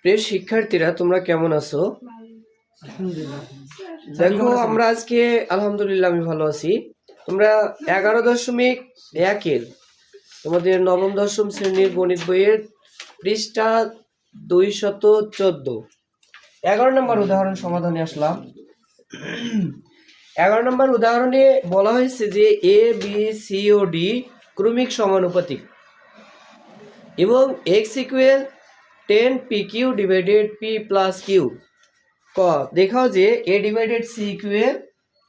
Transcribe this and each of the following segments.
প্রিয় শিক্ষার্থীরা তোমরা কেমন আছো? দেখো আমরা আজকে আলহামদুলিল্লাহ আমি ভালো আছি। তোমরা এগারো দশমিক একের তোমাদের নবম দশম শ্রেণির গণিত বইয়ের পৃষ্ঠা দুই শত চোদ্দ। এগারো নম্বর উদাহরণ সমাধানে আসলাম। এগারো নম্বর উদাহরণে বলা হয়েছে যে এ বি সি ও ডি ক্রমিক সমানুপাতিক এবং X equal ten P Q divided P plus Q. ক দেখাও যে A divided C equal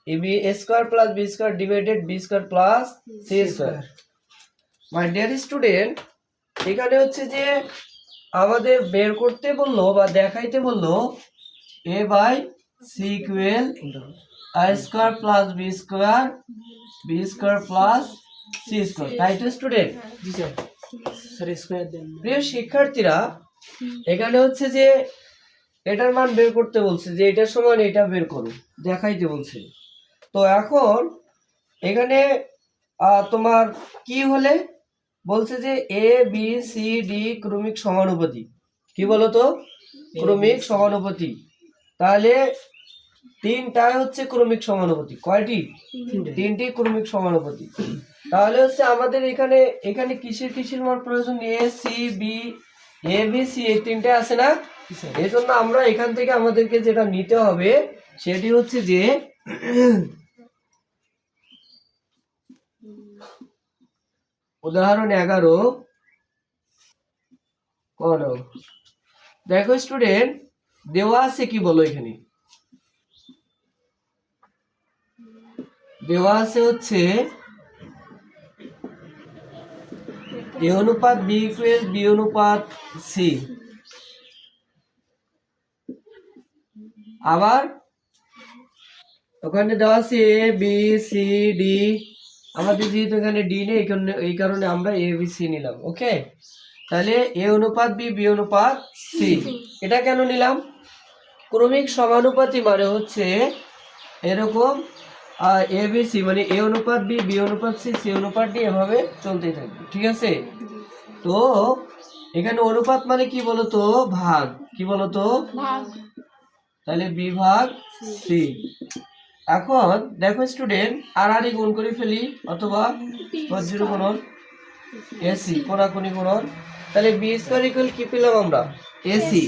A B A square plus B square divided B square plus C square. My dear student এখানে হচ্ছে যে আমাদের বের করতে বলল বা দেখাইতে বলল A by C equal I square plus B square B square plus C square. তাই তো স্টুডেন্ট প্রিয় শিক্ষার্থীরা এখানে হচ্ছে যে এটার মান বের করতে বলছে যে এটার সমান এটা বের করো দেখাইতে বলছে। তো এখন এখানে তোমার কি হলে? বলছে যে এ বি সি ডি ক্রমিক সমানুপাতি কি বলো তো ক্রমিক সমানুপাতি তাহলে তিনটাই হচ্ছে ক্রমিক সমানুপাতি কয়টি? তিনটি। ক্রমিক সমানুপাতি তাহলে হচ্ছে আমাদের এখানে এখানে কিসের কিসের মান প্রয়োজন? এ সি বি এ এই তিনটে আছে না? এই জন্য আমরা এখান থেকে আমাদেরকে যেটা নিতে হবে, সেটি হচ্ছে যে উদাহরণ এগারো, করো। দেখো স্টুডেন্ট দেওয়া আছে কি বলো এখানে? দেওয়া আছে হচ্ছে এ অনুপাত বি ইকুয়াল বি অনুপাত সি। আবার ওখানে দেওয়া আছে এ, বি, সি, ডি। আমাদের যেহেতু এখানে ডি নেই, এই কারণে আমরা এ, বি, সি নিলাম, ওকে? তাহলে এ অনুপাত বি বি অনুপাত সি। এটা কেন নিলাম? ক্রমিক সমানুপাতি মানে হচ্ছে এরকম এ বি সি মানে এ অনুপাত বি বি অনুপাত সি সি অনুপাত ডি এভাবে চলতেই থাকবে ঠিক আছে? তো এখানে অনুপাত মানে কি বলতো? ভাগ। কি বলতো? তাহলে বি ভাগ সি। এখন দেখো স্টুডেন্ট আর আর গুণ করে ফেলি অথবা বজ্র গুণন এসি কোনাকুনি গুণন। তাহলে বি স্কোয়ার ইকুয়াল কি পেলাম আমরা? এসি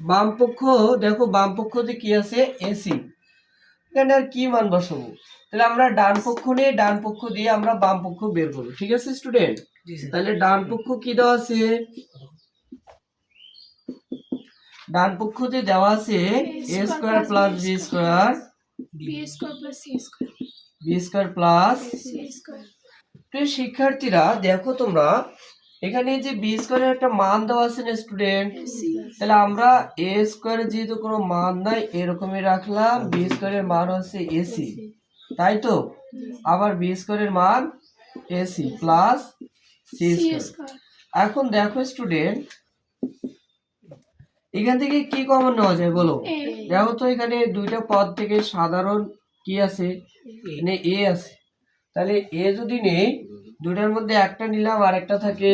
বাম পক্ষ দেখো বাম পক্ষতে কি আছে? এসি এখানে আর কি মান বসাবো? তাহলে আমরা ডান পক্ষ নিয়ে ডান পক্ষ দিয়ে আমরা বাম পক্ষ বের করব ঠিক আছে স্টুডেন্ট তাহলে ডান পক্ষ কি দেওয়া আছে? ডান পক্ষতে দেওয়া আছে A square plus B square B square plus C square B square plus C square প্রিয় শিক্ষার্থীরা দেখো তোমরা এখানে যে বি স্কোয়ারের একটা মান দেওয়া আছে না স্টুডেন্ট তাহলে আমরা এ স্কোয়ারের যেহেতু কোনো মান নাই এরকমই রাখলাম। বি স্কোয়ারের মান হচ্ছে এসি তাই তো? আবার বি স্কোয়ারের মান এসি প্লাস সি স্কোয়ার এখন দেখো স্টুডেন্ট এখান থেকে কি কমন নেওয়া যায় বলো? দেখো তো এখানে দুইটা পদ থেকে সাধারণ কি আছে? এ আছে। তাহলে এ যদি নেই দুইটার মধ্যে একটা নিলাম আর একটা থাকে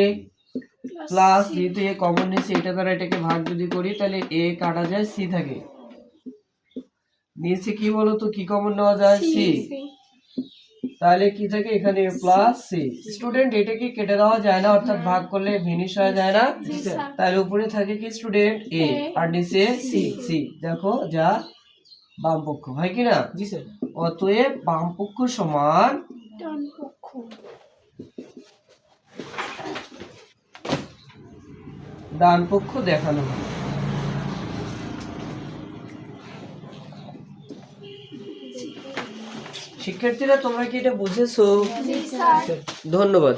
প্লাস যেহেতু এ কমন নিয়েছে এটা দ্বারা এটাকে ভাগ যদি করি তাহলে এ কাটা যায় সি থাকে। নিচে কি বলো তো কি কমন নেওয়া যায়? সি তাহলে কি থাকে? এখানে প্লাস সি স্টুডেন্ট এটাকে কেটে দেওয়া যায় না? অর্থাৎ ভাগ করলে ভিনিশ হয়ে যায় না? তাহলে উপরে থাকে কি স্টুডেন্ট এ আর নিচে সি সি দেখো যা বাম পক্ষ হয় কি না? জি স্যার অতএব বাম পক্ষ সমান ডান পক্ষ ডান পক্ষ দেখানো হয়। শিক্ষার্থীরা তোমরা কি এটা বুঝেছ? ধন্যবাদ।